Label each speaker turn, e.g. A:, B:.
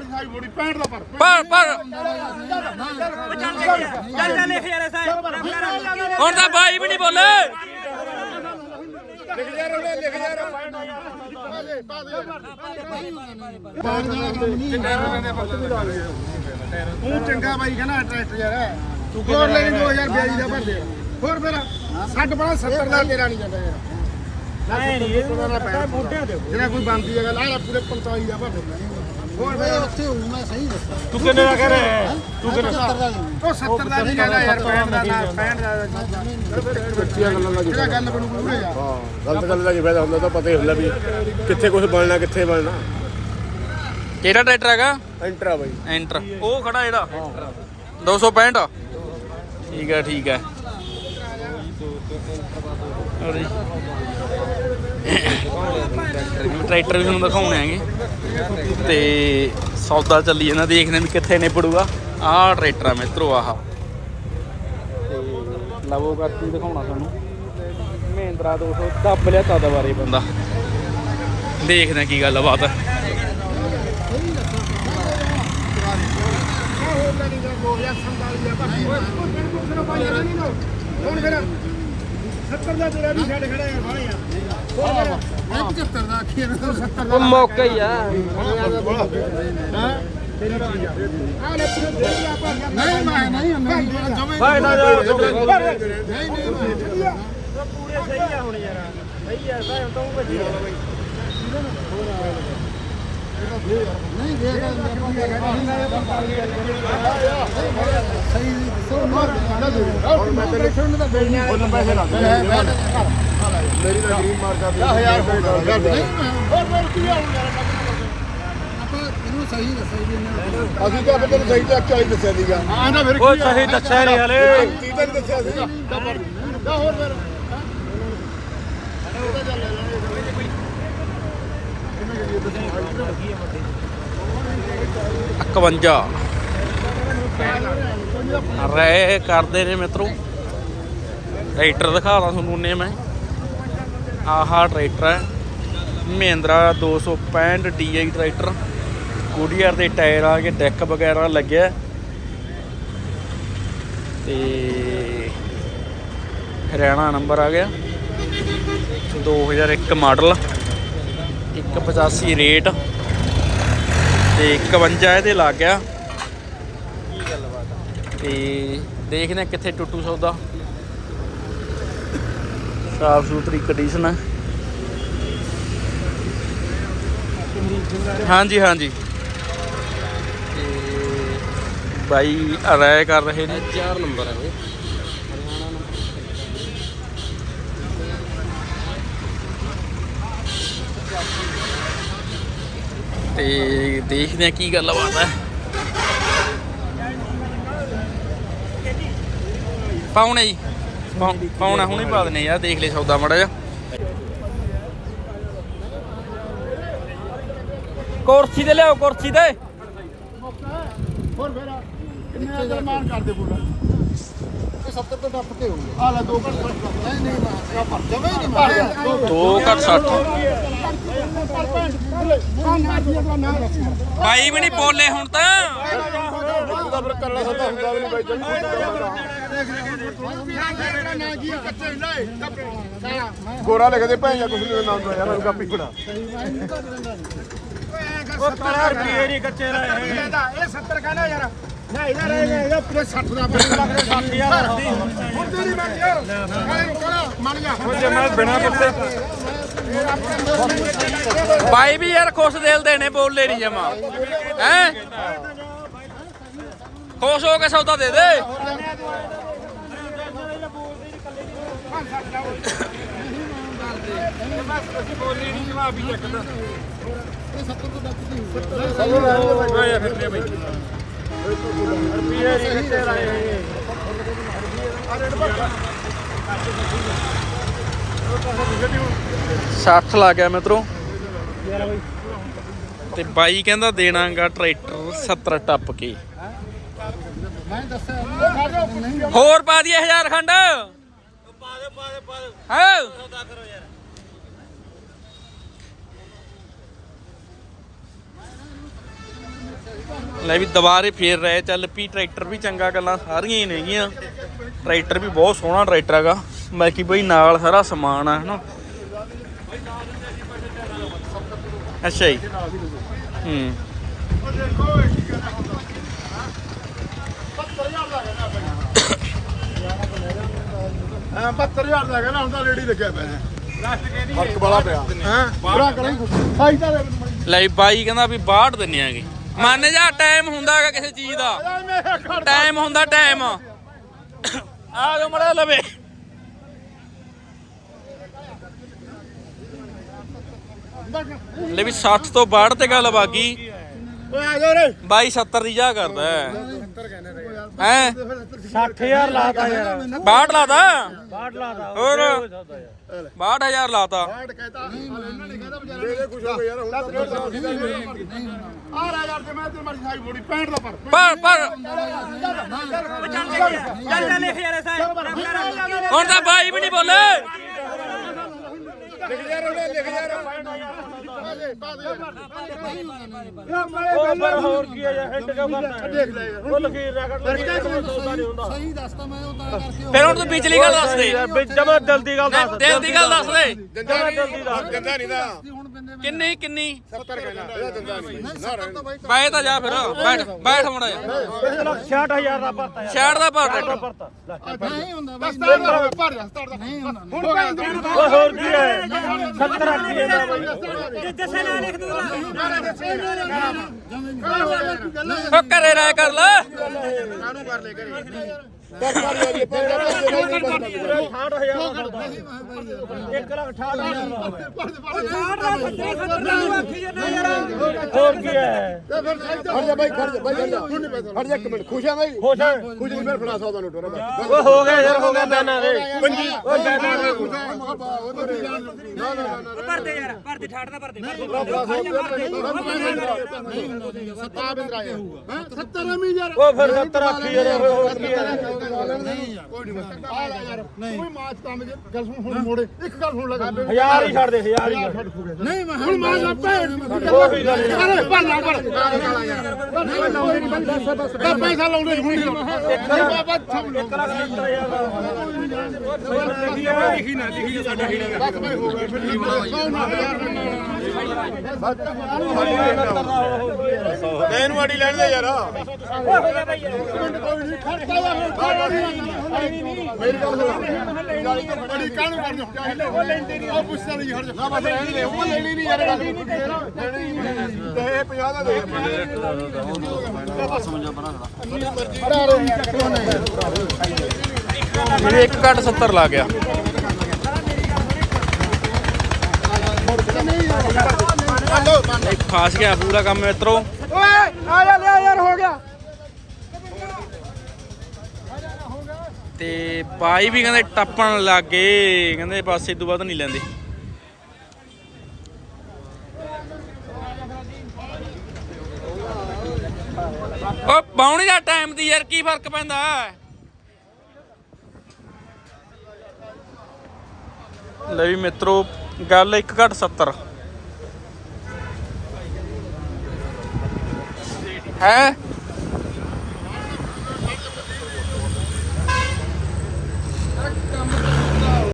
A: ਪਰ ਸਾਈ ਮੋੜੀ 65 ਦਾ ਪਰ
B: ਪਰ ਪਰ।
C: ਚੱਲ ਚੱਲ ਲਿਖ ਯਾਰ ਸਾਹਿਬ
B: ਹੁਣ ਤਾਂ ਬਾਈ ਵੀ ਨਹੀਂ ਬੋਲੇ।
A: ਲਿਖ ਜਾ ਰੋਲੇ ਲਿਖ ਜਾ ਤੂੰ ਚੰਗਾ ਬਾਈ ਕਹਿੰਦਾ ਟਰੈਕਟਰ ਯਾਰ। ਤੂੰ ਹੋਰ ਲੈ 2042 ਦਾ ਭਰ ਦੇ ਹੋਰ ਫਿਰ ਛੱਡ ਬਣਾ 70 ਦਾ ਤੇਰਾ ਨਹੀਂ ਜਾਂਦਾ ਯਾਰ। ਨਹੀਂ ਨਹੀਂ ਇਹ ਮੋਢਿਆਂ ਦੇ ਜਿਹੜਾ ਕੋਈ ਬੰਦੀ ਹੈ ਗੱਲ ਆ ਪੂਰੇ 45 ਦਾ ਭਰ ਦੇ ਹੋਰ ਫਿਰ
D: ਉੱਥੇ ਹੋਊ ਮੈਂ ਸਹੀ ਦੱਸਾਂ।
A: ਤੂੰ ਕਿੰਨੇ ਦਾ ਕਹਿ ਰਿਹਾ
D: ਤੂੰ ਕਿੰਨਾ 70 ਦਾ?
A: ਉਹ 70 ਦਾ ਨਹੀਂ ਕਹਿੰਦਾ ਯਾਰ 65 ਦਾ ਨਾ 65 ਦਾ ਬੱਚੀਆਂ ਗੱਲਾਂ ਦਾ ਜਿਹੜਾ ਗੱਲ ਬਣੂ ਪੂਰੇ ਯਾਰ
E: ਹਾਂ ਗਲਤ ਗੱਲ ਦਾ ਕੀ ਫਾਇਦਾ ਹੁੰਦਾ ਤਾਂ ਪਤਾ ਹੀ ਹੁੰਦਾ ਵੀ ਕਿੱਥੇ ਕੁਝ ਬਣਨਾ ਕਿੱਥੇ ਬਣਨਾ।
B: ਕਿਹੜਾ ਟਰੈਕਟਰ ਹੈਗਾ?
E: ਐਂਟਰਾ ਬਾਈ।
B: ਐਂਟਰ। ਉਹ ਖੜਾ ਜਿਹੜਾ 265 ਠੀਕ ਹੈ ਠੀਕ ਹੈ। ਜੀ। ਟਰੈਕਟਰ ਵੀ ਤੁਹਾਨੂੰ ਦਿਖਾਉਣੇ ਆਂਗੇ ਤੇ ਸੌਦਾ ਚੱਲੀ ਜਾਂਦਾ ਦੇਖਦੇ ਵੀ ਕਿੱਥੇ ਨਿਬੜੂਗਾ ਆਹ ਟਰੈਕਟਰ ਆ ਮਿੱਤਰੋ ਆਹ ਤੇ ਲਵੋ ਕਰਕੇ ਦਿਖਾਉਣਾ ਤੁਹਾਨੂੰ ਮਹਿੰਦਰਾ 200 ਦੱਬ ਲਿਆ ਤਾਂ ਦੁਬਾਰੇ ਬੰਦਾ ਦੇਖਦੇ ਆ ਕੀ ਗੱਲ ਬਾਤ ਹੈ
A: ਹੁਣ ਫਿਰ 70 ਦਾ ਤੇਰਾ ਵੀ ਛੱਡ ਖੜਾ ਯਾਰ ਬਾਹਲੇ ਆ
D: ਮੈਂ 75 ਦਾ ਆਖੀ ਨਾ
A: 70 ਦਾ
B: ਮੌਕਾ ਹੀ ਆ
A: ਹਾਂ
D: ਨਹੀਂ ਮੈਂ ਨਹੀਂ ਮੈਂ ਜਮੇ
A: ਭਾਈ ਨਾ ਜਾ
D: ਨਹੀਂ ਨਹੀਂ
C: ਪੂਰੇ ਸਹੀ ਆ ਹੁਣ ਯਾਰ ਸਹੀ ਆ ਤਾਂ ਉਹ ਭੱਜੀ
D: ਨਹੀਂ ਦੇ ਸਹੀ ਦੱਸੋ
A: ਹੁਣ ਮੈਂ ਤੇਰੇ ਦਾ ਕਰ 10000 ਹੋਰ ਹੋਰ ਕੀ ਆ ਹੁਣ
D: ਆਪਾਂ ਇਹਨੂੰ ਸਹੀ ਦੱਸੋ ਜੀ ਇਹਨਾਂ
E: ਅਸੀਂ ਤਾਂ ਆਪਣੇ ਸਹੀ ਤੇ 40 ਦੱਸਿਆ ਸੀਗਾ
A: ਆ ਨਾ ਫਿਰ
B: ਉਹ ਸਹੀ ਦੱਸਿਆ ਨਹੀਂ ਹਲੇ
E: 30 ਤਾਂ ਦੱਸਿਆ ਸੀਗਾ
A: ਦਾ ਹੋਰ ਫਿਰ
B: 51 ਰਹਿ ਕਰਦੇ ਨੇ ਮਿੱਤਰੋ। ਟਰੈਕਟਰ ਦਿਖਾਦਾ ਤੁਹਾਨੂੰ ਨੇ ਮੈਂ। ਆਹਾ ਟਰੈਕਟਰ ਹੈ। ਮਹਿੰਦਰਾ 265 DI ਟਰੈਕਟਰ ਗੁਡੀਅਰ ਦੇ ਟਾਇਰ ਆ ਕੇ ਡੈਕ ਵਗੈਰਾ ਲੱਗਿਆ। ਤੇ ਹਰਿਆਣਾ ਨੰਬਰ ਆ ਗਿਆ। 2001 ਮਾਡਲ 185 ਰੇਟ ਤੇ 51 ਇਹਦੇ ਲੱਗ ਗਿਆ। ਤੇ ਦੇਖਦੇ ਹਾਂ ਕਿੱਥੇ ਟੁੱਟੂ ਸੌਦਾ। ਸਾਫ਼ ਸੁਥਰੀ ਕੰਡੀਸ਼ਨ ਹੈ। ਹਾਂਜੀ ਹਾਂਜੀ। ਤੇ ਬਾਈ ਰਾਇ ਕਰ ਰਹੇ ਨੇ। 4 ਨੰਬਰ ਹੈ ਇਹ ਤੇ ਦੇਖਦੇ ਆ ਕੀ ਗੱਲ ਬਾਤ ਹੈ ਪਾਉਣੇ ਜੀ। ਪਾਉਣਾ ਹੁਣੇ ਪਾ ਦਨੇ ਯਾਰ ਦੇਖ ਲੈ ਸੌਦਾ ਮੜਾ ਜਾ ਕੁਰਸੀ ਤੇ ਲਿਆਓ, ਕੁਰਸੀ ਤੇ।
A: ਹੋਰ ਫਿਰ, ਕਿੰਨੇ ਦਾ ਮਾਨ ਕਰਦੇ ਪੂਰਾ।
D: ਇਹ 70 ਤੋਂ ਟੱਪ ਕੇ ਹੋਊਗਾ।
A: ਆ ਲੈ ਦੋ ਘੰਟੇ
D: ਨਹੀਂ ਨਹੀਂ ਮੈਂ ਪਰ ਜਮੇ ਨਹੀਂ ਮਾਰਿਆ।
B: 2 ਘੱਟ 60 ਬਾਈ ਵੀ ਨਹੀਂ ਬੋਲੇ ਹੁਣ ਤਾਂ।
E: ਫਿਰ ਕਰਨਾ ਹੁੰਦਾ ਵੀ ਨਹੀਂ ਬਾਈ ਗੋਰਾ ਲਿਖਦੇ ਭੈਣ ਜਾਂ ਕੁਛ ਨਹੀਂ ਨਾਮ ਦਾ ਯਾਰ ਉਹ ਕਾਪੀ ਬਣਾ
A: ਉਹ ਕਰਾ ਰੁਪਏ ਨਹੀਂ ਕੱਚੇ ਲੈ ਇਹ 70 ਕਹਿੰਦਾ ਯਾਰ। ਨਾ ਇਹਦਾ ਰਹਿ ਗਿਆ ਇਹਦਾ ਪੂਰੇ 60 ਦਾ ਬਣ ਲੱਗ ਰਿਹਾ 60000 ਹੁਣ ਤੇਰੀ ਮੈਂ ਯਾਰ ਨਾਲੇ ਕੋਲਾ ਮੰਨ ਜਾ।
B: ਜੇ ਮੈਂ ਬਿਨਾ ਪੁੱਛੇ। ਬਾਈ ਵੀ ਯਾਰ ਖੁਸ਼ ਦਿਲ ਦੇ ਨੇ ਬੋਲੇ ਨਹੀਂ ਜਮਾ ਹੈ? ਖੁਸ਼ ਹੋ ਕੇ ਸੌਦਾ ਦੇ ਦੇ।
D: ਇਹ 70 ਤੋਂ ਹੋਊਗਾ
B: ਸੱਠ ਲੱਗ ਗਿਆ ਮਿੱਤਰੋ। ਤੇ ਬਾਈ ਕਹਿੰਦਾ ਦੇਣਾਗਾ ਟਰੈਕਟਰ 70 ਟੱਪ ਕੇ।
D: ਮੈਂ ਦੱਸਿਆ ਨਹੀਂ।
B: ਹੋਰ ਪਾ ਦਈਏ ਹਜ਼ਾਰ ਖੰਡ। ਪਾ ਦੇ ਪਾ ਦੇ ਪਾ ਦੇ ਲੈ ਵੀ ਦੁਬਾਰੇ ਫੇਰ ਰਹੇ ਚੱਲ ਪੀ ਟਰੈਕਟਰ ਵੀ ਚੰਗਾ ਗੱਲਾਂ ਸਾਰੀਆਂ ਹੀ ਨੇਗੀਆਂ। ਟਰੈਕਟਰ ਵੀ ਬਹੁਤ ਸੋਹਣਾ ਟਰੈਕਟਰ ਹੈਗਾ। ਬਾਕੀ ਬਈ ਨਾਲ ਸਾਰਾ ਸਮਾਨ ਆ ਹਨਾ। ਅੱਛਾ ਜੀ। ਹੂੰ।
A: ਹਾਂ 72000 ਦਾ ਹੁਣ ਤਾਂ ਲੇਡੀ ਲੱਗਿਆ ਪਿਆ ਫ਼ਰਕ ਬੜਾ ਪਿਆ।
F: ਹਾਂ?
A: ਬੜਾ ਕਰਾਂ ਸਾਈ ਤਾਂ
B: ਲੈ ਵੀ ਬਾਈ ਕਹਿੰਦਾ ਵੀ ਬਾਹਰ ਦਿੰਨੇ ਆਗੇ ਮੰਨ ਜਾ ਟਾਈਮ ਹੁੰਦਾ ਕਿਸੇ ਚੀਜ਼ ਦਾ। ਟਾਈਮ ਹੁੰਦਾ ਟਾਈਮ ਆ ਜਾਓ ਮੜਾ ਲਵੇ। ਲੈ ਵੀ 60 ਤੋਂ ਬਾਹਰ ਤੇ ਗੱਲ ਬਾਗੀ।
A: ਓਏ ਆ ਜਾ ਰੇ
B: ਬਾਈ 70 ਦੀ ਜਾ ਕਰਦਾ ਹੈ। ਹੈ?
D: 60000 ਲਾਤਾ ਯਾਰ।
B: 62 ਲਾਤਾ?
D: ਬਾੜ ਲਾਤਾ।
B: ਹੋਰ? 62000 ਲਾਤਾ।
A: ਬਾੜ ਕਹਿਤਾ। ਇਹਨਾਂ ਨੇ ਕਹਿਤਾ ਵਿਚਾਰੇ ਦੇ ਖੁਸ਼ ਹੋ ਗਏ ਯਾਰ ਹੁਣ ਤਾਂ ਆ ਰਾ ਯਾਰ ਤੇ ਮੈਂ ਤੇ ਮਾਰੀ ਸਾਈ ਬੋੜੀ 65 ਦਾ ਪਰ
B: ਪਰ ਪਰ।
D: ਚੱਲ ਚੱਲ ਲਿਖ ਯਾਰ ਸਾਹਿਬ
B: ਹੁਣ ਤਾਂ ਬਾਈ ਵੀ ਨਹੀਂ ਬੋਲੇ।
A: ਲਿਖ ਜਾ ਰੋੜੇ ਲਿਖ ਜਾ
D: ਉਹ ਫਿਰ ਹੋਰ ਕੀ ਹੈ ਯਾਰ ਹਿੱਟ ਕਿਉਂ ਕਰਨਾ
A: ਦੇਖ ਲੈ ਯਾਰ
D: ਉਹ ਲਖੀਰ ਨਾ ਕੱਢ
A: ਸਹੀ ਦੱਸਦਾ ਮੈਂ ਉਹ ਤਾਂ ਕਰਕੇ
B: ਫਿਰ ਹੁਣ ਤੂੰ ਪਿਛਲੀ ਗੱਲ ਦੱਸ ਦੇ।
D: ਜਮਾ ਦਿਲ ਦੀ ਗੱਲ ਦੱਸ
B: ਦਿਲ ਦੀ। ਗੱਲ ਦੱਸ ਦੇ
D: ਜਮਾ ਦਿਲ ਦੀ ਦੱਸ
A: ਗੰਦਾ ਨਹੀਂ ਦਾ
B: ਕਿੰਨੀ ਕਿੰਨੀ?
A: 70 ਕਹਿੰਦਾ ਇਹਦਾ ਦੰਦਾ ਨਹੀਂ
B: ਬਾਏ ਤਾਂ ਜਾ ਫਿਰ ਬੈਠ ਬੈਠ
D: ਲੱਖ 66000 ਦਾ ਭਰਤਾ ਯਾਰ
B: ਛੇੜ ਦਾ ਭਰ ਟਰੈਕਟਰ
D: ਭਰਤਾ।
A: ਨਹੀਂ ਹੁੰਦਾ ਬਾਈ ਭਰ ਜਾ ਸਟਾਰ ਦਾ। ਨਹੀਂ ਹੁੰਦਾ ਹੁਣ
D: ਹੋਰ ਕੀ ਹੈ? 70 ਅੱਖੀ ਜਾਂਦਾ ਬਾਈ।
A: ਦੱਸੇ ਨਾ ਲਿਖ ਦੂਗਾ।
B: ਉਹ ਘਰੇ ਰਹਿ ਕਰ ਲੈ।
F: ਕਾਹਨੂੰ ਕਰ ਲੈ ਕਰੇ
D: 68000 ਦਾ ਸੌਦਾ ਇੱਕ ਲੱਖ 68000 ਦਾ ਹੋਰ ਕੀ ਹੈ
A: ਖੜ ਜਾ ਬਾਈ ਖੜ ਜਾ ਬਾਈ ਖੜ ਜਾ ਖੜ ਜਾ ਇੱਕ ਮਿੰਟ ਖੁਸ਼ ਆ ਬਾਈ
D: ਖੁਸ਼ ਹੈ
A: ਖੁਸ਼ ਨਹੀਂ ਫਿਰ ਫੜਾ ਸਕਦਾ ਨੋਟ
D: ਉਹ ਹੋ ਗਿਆ ਯਾਰ ਹੋ ਗਿਆ ਬੈਨਾ ਦੇ ਉਹ ਬੈਨਾ ਦੇ
A: ਨਾ ਨਾ ਨਾ
G: ਭਰਦੇ ਯਾਰ ਭਰਦੇ ਠਾੜ ਦਾ ਭਰਦੇ
A: ਸੱਤਾ ਬਿੰਦਰਾ ਹੈ 70 ਅਮੀ ਯਾਰ
D: ਉਹ ਫਿਰ 70 ਅੱਖੀ ਯਾਰ ਹੋਰ ਕੀ ਹੈ
A: ਕੋਈ ਨਹੀਂ ਆ ਲੈ ਯਾਰ ਕੋਈ ਮਾਚ ਕੰਮ ਜੇ ਗੱਲ ਸੁਣ ਹੁਣ ਮੋੜੇ ਇੱਕ ਗੱਲ ਸੁਣ ਲਗਾ
D: ਹਜ਼ਾਰ ਹੀ ਛੱਡ ਦੇ ਹਜ਼ਾਰ ਹੀ ਛੱਡ
A: ਨਹੀਂ ਮੈਂ ਹੁਣ ਮਾਚ ਲਾ ਭੈਣ
D: ਹੈ।
A: ਅਰੇ ਭਰ ਲਾ ਨਹੀਂ ਨਹੀਂ ਬਸ ਪੈਸਾ ਲਾਉਂਦੇ ਨਹੀਂ ਹੁਣ ਨਹੀਂ ਬਾਬਾ ਸਭ
D: ਇੱਕ ਲੱਖ 70000 ਦਾ
A: ਲਿਖੀ ਨਾ ਲਿਖੀ ਸਾਡਾ ਬਸ ਬਈ ਹੋ ਗਿਆ ਫਿਰ ਸੌ ਨਾ
E: ਲੈਣ ਵਾੜੀ ਲੈਣ ਦੇ ਯਾਰ।
A: ਮੇਰੀ ਗੱਲ ਸੁਣ ਬੜੀ ਕਾਹਨੂੰ ਕਰਦੇ ਉਹ ਲੈਂਦੇ ਨਹੀਂ ਉਹ ਪੁੱਛਦਾ ਨਹੀਂ ਹਟ ਜਾ ਬਸ ਲੈਣੀ ਨਹੀਂ ਉਹ ਲੈਣੀ ਨਹੀਂ ਯਾਰ ਗੱਲ ਤੇ 50 ਦਾ ਦੇ
B: ਮੇਰੇ ਇੱਕ ਘੱਟ 70 ਲਾ ਗਿਆ। ਇਹ ਫਾਸ ਗਿਆ ਪੂਰਾ ਕੰਮ ਮਿੱਤਰੋ।
F: ਓਏ ਆ ਜਾ ਲਿਆ ਯਾਰ ਹੋ ਗਿਆ।
B: ਤੇ ਬਾਈ ਵੀ ਕਹਿੰਦੇ ਟੱਪਣ ਲੱਗ ਕਹਿੰਦੇ ਬਸ ਇਦੋਂ ਬਾਅਦ ਨਹੀਂ ਲੈਂਦੇ। ਓ ਬਾਉਣੀ ਦਾ ਟਾਈਮ ਦੀ ਯਾਰ ਕੀ ਫ਼ਰਕ ਪੈਂਦਾ? ਲੈ ਵੀ ਮਿੱਤਰੋ ਗੱਲ ਇੱਕ ਘੱਟ 70 ਹੈ?